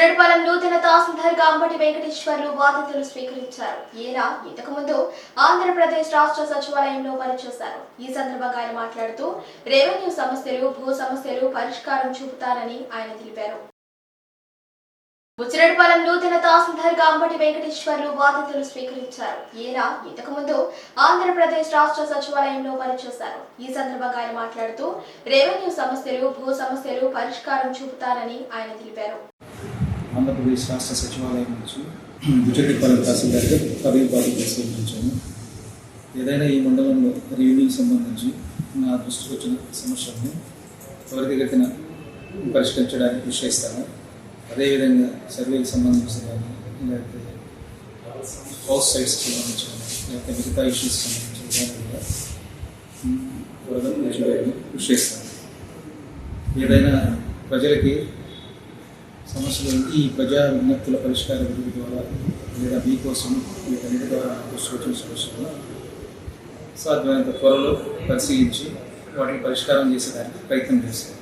బుచ్చిరెడ్డిపాలెం నూతన తహసీల్దార్ అంబటి వెంకటేశ్వర్లు బాధ్యతలు స్వీకరించారు. ఈయన ఇంతకు ముందు ఆంధ్రప్రదేశ్ రాష్ట్ర సచివాలయంలో పనిచేశారు. ఈ సందర్భంగా ఆయన మాట్లాడుతూ రెవెన్యూ సమస్యలు భూ సమస్యలు పరిష్కారం చూపుతారని ఆయన తెలిపారు. బుచ్చిరెడ్డిపాలెం నూతన తహసీల్దార్ అంబటి వెంకటేశ్వర్లు బాధ్యతలు స్వీకరించారు. ఈయన ఇంతకు ముందు ఆంధ్రప్రదేశ్ రాష్ట్ర సచివాలయంలో పనిచేశారు. ఈ సందర్భంగా ఆయన మాట్లాడుతూ రెవెన్యూ సమస్యలు భూ సమస్యలు పరిష్కారం చూపుతారని ఆయన తెలిపారు. ఆంధ్రప్రదేశ్ రాష్ట్ర సచివాలయం నుంచి బుచ్చటిపాలెం తహసీల్దార్గా పదవి బాధ్యత స్వీకరించాను ఏదైనా ఈ మండలంలో రెవెన్యూకి సంబంధించి నా దృష్టికి వచ్చిన సమస్యలను త్వరితగతిన పరిష్కరించడానికి కృషి చేస్తాను అదేవిధంగా సర్వేకి సంబంధించిన కానీ లేకపోతే హౌస్ సైట్స్కి సంబంధించిన లేకపోతే మిగతా ఇష్యూస్ సంబంధించిన దాని కూడా త్వరగా కృషి చేస్తాను ఏదైనా ప్రజలకి సమస్యలు ఈ ప్రజా విజ్ఞప్తుల పరిష్కార విధి ద్వారా లేదా మీకోసం వీటన్నిటి ద్వారా సూచన సమస్యలను సాధ్యమైనంత త్వరలో పరిశీలించి వాటిని పరిష్కారం చేసేదానికి ప్రయత్నం చేస్తాం